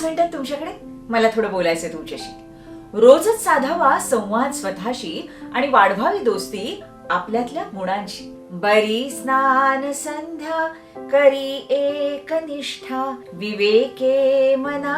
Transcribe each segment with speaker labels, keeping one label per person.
Speaker 1: पाच मिनिटात तुमच्याकडे? मला थोडं बोलायचंय तुमच्याशी. रोजच साधावा संवाद स्वतःशी आणि वाढवावी दोस्ती आपल्यातल्या गुणांशी. बरी स्नान संध्या करी एक निष्ठा विवेके मना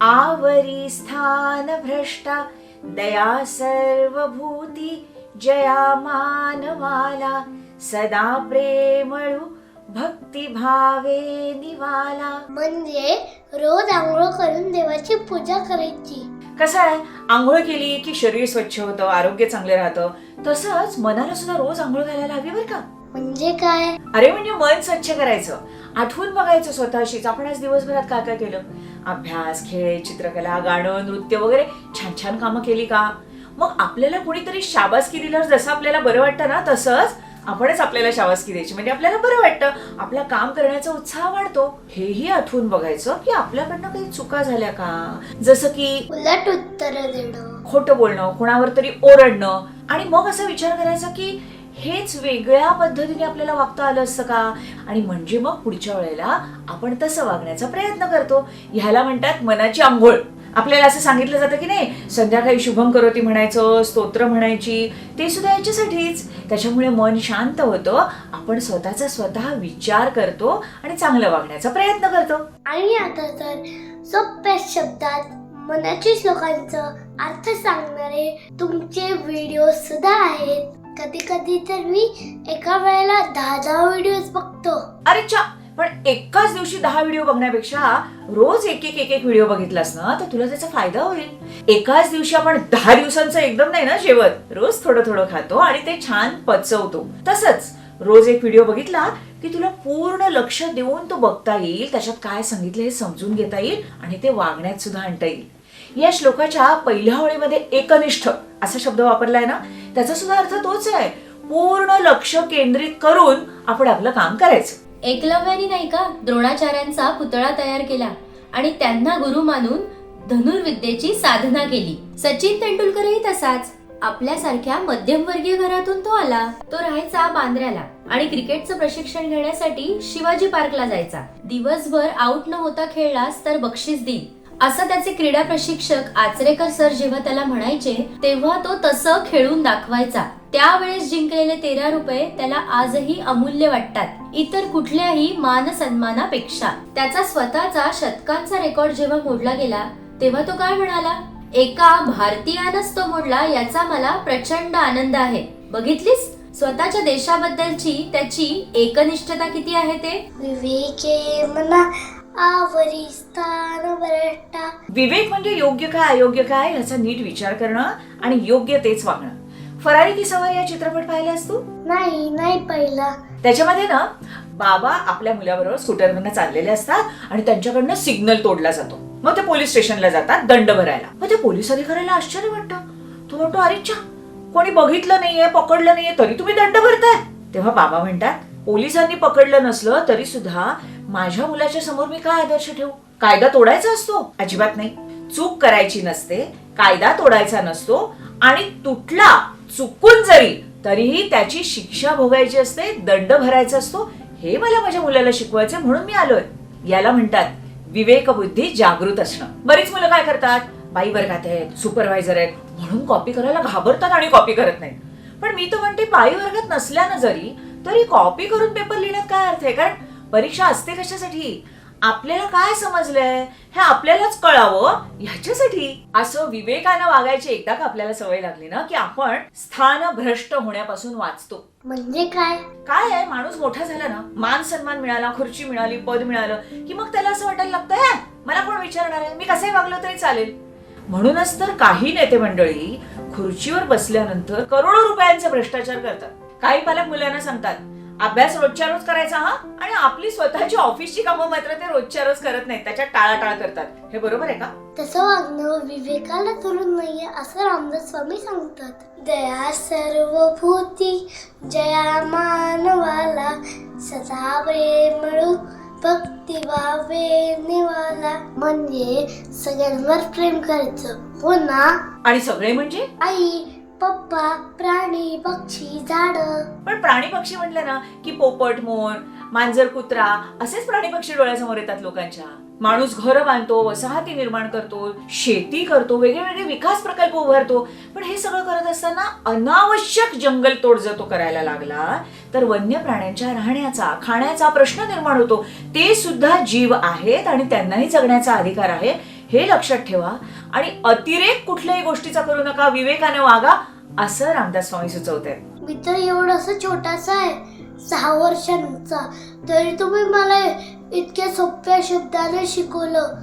Speaker 1: आवरी स्थान भ्रष्टा दया सर्वभूती जया मानवाला सदा प्रेमळू भक्ती भावे निवाला
Speaker 2: म्हणजे रोज आंघोळ करून देवाची पूजा करायची.
Speaker 1: कसं आहे? आंघोळ केली की शरीर स्वच्छ होतं आरोग्य चांगलं राहतं. तसंच मनाला सुद्धा रोज आंघोळ घालायला हवी बरं का?
Speaker 2: म्हणजे काय?
Speaker 1: अरे म्हणजे मन स्वच्छ करायचं. आठवून बघायचं स्वतःशीच. आपण आज दिवसभरात काय काय केलं? अभ्यास खेळ चित्रकला गाणं नृत्य वगैरे. छान छान कामं केली का? मग आपल्याला कोणीतरी शाबासकी दिल्यावर जसं आपल्याला बरं वाटतं ना तसंच आपणच आपल्याला शाबासकी द्यायची. म्हणजे आपल्याला बरं वाटतं. आपला काम करण्याचा उत्साह वाढतो. हेही आठवून बघायचं की आपल्याकडनं काही चुका झाल्या का? जसं की
Speaker 2: उलट उत्तर देणं.
Speaker 1: खोटं बोलणं कोणावर तरी ओरडणं. आणि मग असा विचार करायचा की हेच वेगळ्या पद्धतीने आपल्याला वागता आलं असतं का? आणि म्हणजे मग पुढच्या वेळेला आपण तसं वागण्याचा प्रयत्न करतो. ह्याला म्हणतात मनाची आंघोळ. आपल्याला असं सांगितलं जातं की नाही संध्याकाळी शुभम करोती म्हणायचं स्तोत्र म्हणायची ते सुद्धा याच्यासाठीच. त्याच्यामुळे मन शांत होतं आपण स्वतःचा स्वतः विचार करतो आणि चांगलं वागण्याचा प्रयत्न करतो.
Speaker 2: आणि आता तर सोप्या शब्दात मनाची श्लोकांचं अर्थ सांगणारे तुमचे व्हिडिओ सुद्धा आहेत. कधी कधी तर मी एका वेळेला दहा दहा व्हिडिओ बघतो.
Speaker 1: अरे चा पण एकाच दिवशी दहा व्हिडिओ बघण्यापेक्षा रोज एक एक एक एक व्हिडिओ बघितलास ना तर तुला त्याचा फायदा होईल. एकाच दिवशी आपण दहा दिवसांचं एकदम नाही ना जेवत रोज थोडं थोडं खातो आणि ते छान पचवतो. तसंच रोज एक व्हिडिओ बघितला की तुला पूर्ण लक्ष देऊन तो बघता येईल त्याच्यात काय सांगितलं हे समजून घेता येईल आणि ते वागण्यात सुद्धा आणता येईल. या श्लोकाच्या पहिल्या ओळीमध्ये एकनिष्ठ असा शब्द वापरलाय ना त्याचा सुद्धा अर्थ तोच आहे. पूर्ण लक्ष केंद्रित करून आपण आपलं काम करायचं.
Speaker 3: एकलव्याने नाही का द्रोणाचार्यांचा पुतळा तयार केला आणि त्यांना गुरु मानून धनुर्विद्येची साधना केली. सचिन तेंडुलकरही तसाच. आपल्यासारख्या मध्यमवर्गीय घरातून तो आला. तो राहायचा बांद्र्याला आणि क्रिकेटचं प्रशिक्षण घेण्यासाठी शिवाजी पार्कला जायचा. दिवसभर आउट न होता खेळलास तर बक्षीस देईल. असं त्याचे क्रीडा प्रशिक्षक आचरेकर सर जेव्हा त्याला म्हणायचे तेव्हा तो तसं खेळून दाखवायचा. त्यावेळेस जिंकलेले तेरा रुपये त्याला आजही अमूल्य वाटतात. इतर कुठल्याही मान सन्मानापेक्षा त्याचा स्वतःचा शतकांचा रेकॉर्ड जेव्हा मोडला गेला तेव्हा तो काय म्हणाला? एका भारतीयानंच तो मोडला याचा मला प्रचंड आनंद आहे. बघितलीस? स्वतःच्या देशाबद्दलची त्याची एकनिष्ठता किती आहे ते?
Speaker 2: विवेके मना आवरी स्थान भ्रष्टा
Speaker 1: विवेक म्हणजे योग्य काय अयोग्य काय याचा नीट विचार करणं आणि योग्य तेच वागणं. फरारी की सवारी या चित्रपट पाहिलास तू?
Speaker 2: नाही नाही पहिला.
Speaker 1: त्याच्यामध्ये ना बाबा आपल्या मुलाबरोबर स्कूटरवरनं चाललेले असतात आणि त्यांच्याकडनं सिग्नल तोडला जातो. मग ते पोलीस स्टेशनला जातात दंड भरायला. मग ते पोलीस अधिकाऱ्याला आश्चर्य वाटतं. तो म्हणतो अरे च्छा कोणी बघितलं नाहीये पकडलं नाहीये तरी तुम्ही दंड भरताय. तेव्हा बाबा म्हणतात पोलिसांनी पकडलं नसलं तरी सुद्धा माझ्या मुलाच्या समोर मी काय आदर्श ठेवू? कायदा तोडायचा असतो? अजिबात नाही. चूक करायची नसते कायदा तोडायचा नसतो आणि तुटला चुकून जरी तरीही त्याची शिक्षा भोगायची असते दंड भरायचा असतो हे मला माझ्या मुलाला शिकवायचं म्हणून मी आलोय. याला म्हणतात विवेक बुद्धी जागृत असणं. बरीच मुलं काय करतात? बाई वर्गात आहेत सुपरवायझर आहेत म्हणून कॉपी करायला घाबरतात आणि कॉपी करत नाहीत. पण मी तर म्हणते बाई वर्गात नसल्यानं जरी तरी कॉपी करून पेपर लिहिण्यात काय अर्थ आहे? कारण परीक्षा असते कशासाठी? आपल्याला काय समजलंय? हे आपल्यालाच कळावं? ह्याच्यासाठी? असं विवेकानं वागायची एकदा का आपल्याला सवय लागली ना की आपण स्थान भ्रष्ट होण्यापासून वाचतो.
Speaker 2: म्हणजे काय?
Speaker 1: काय आहे? माणूस मोठा झाला ना मान सन्मान मिळाला खुर्ची मिळाली पद मिळालं की मग त्याला असं वाटायला लागतं "हे, मला कोण विचारणार आहे? मी कसंही वागलो तरी चालेल. म्हणूनच तर काही नेते मंडळी खुर्चीवर बसल्यानंतर करोडो रुपयांचे भ्रष्टाचार करतात. काही पालक मुलांना सांगतात अभ्यास रोजच्या रोज करायचा हा? आपली स्वतःची ऑफिसची कामं मात्र ते रोजच्या रोज करत नाहीत. त्याच्यात टाळाटाळ करतात. हे बरोबर आहे का?
Speaker 2: तसं वागणं विवेकाला धरून नाहीये असं रामदास स्वामी सांगतात. दया सर्वभूती जया मानवाला सदा प्रेमळू भक्ती भावे निवाला. म्हणजे सगळ्यांवर प्रेम करायचं. हो ना?
Speaker 1: आणि सगळे म्हणजे?
Speaker 2: आई पप्पा प्राणी पक्षी झाड.
Speaker 1: पण प्राणी पक्षी म्हटलं ना की पोपट मोर मांजर कुत्रा असेच प्राणी पक्षी डोळ्यासमोर येतात लोकांच्या. माणूस घर बांधतो वसाहती निर्माण करतो शेती करतो वेगळे वेगळे विकास प्रकल्प उभारतो. पण हे सगळं करत असताना अनावश्यक जंगल तोड जर तो करायला लागला तर वन्य प्राण्यांच्या राहण्याचा खाण्याचा प्रश्न निर्माण होतो. ते सुद्धा जीव आहेत आणि त्यांनाही जगण्याचा अधिकार आहे. हे लक्षात ठेवा आणि अतिरेक कुठल्याही गोष्टीचा करू नका विवेकाने वागा असं रामदास स्वामी सुचवत आहेत
Speaker 2: मी तर एवढासा छोटासा आहे सहा वर्षांचा तरी तुम्ही मला इतक्या सोप्या शब्दाने शिकवलं.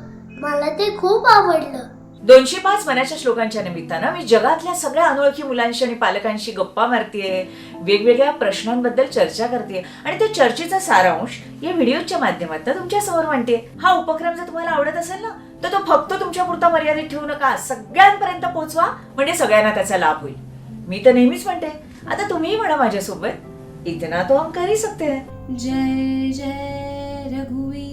Speaker 2: मला ते खूप आवडलं.
Speaker 1: दोनशे पाच मनाच्या श्लोकांच्या निमित्तानं मी जगातल्या सगळ्या अनोळखी मुलांशी आणि पालकांशी गप्पा मारतीये वेगवेगळ्या प्रश्नांबद्दल चर्चा करते आणि त्या चर्चेचा सारांश या व्हिडिओच्या माध्यमातून तुमच्यासमोर मांडते हा उपक्रम जर तुम्हाला आवडत असेल ना तर तो फक्त तुमच्या पुरता मर्यादित ठेवू नका. सगळ्यांपर्यंत पोहोचवा म्हणजे सगळ्यांना त्याचा लाभ होईल. मी तर नेहमीच म्हणते आता तुम्ही म्हणा माझ्यासोबत. इतना तो हम करी सकते. हैं
Speaker 3: जय जय रघुवी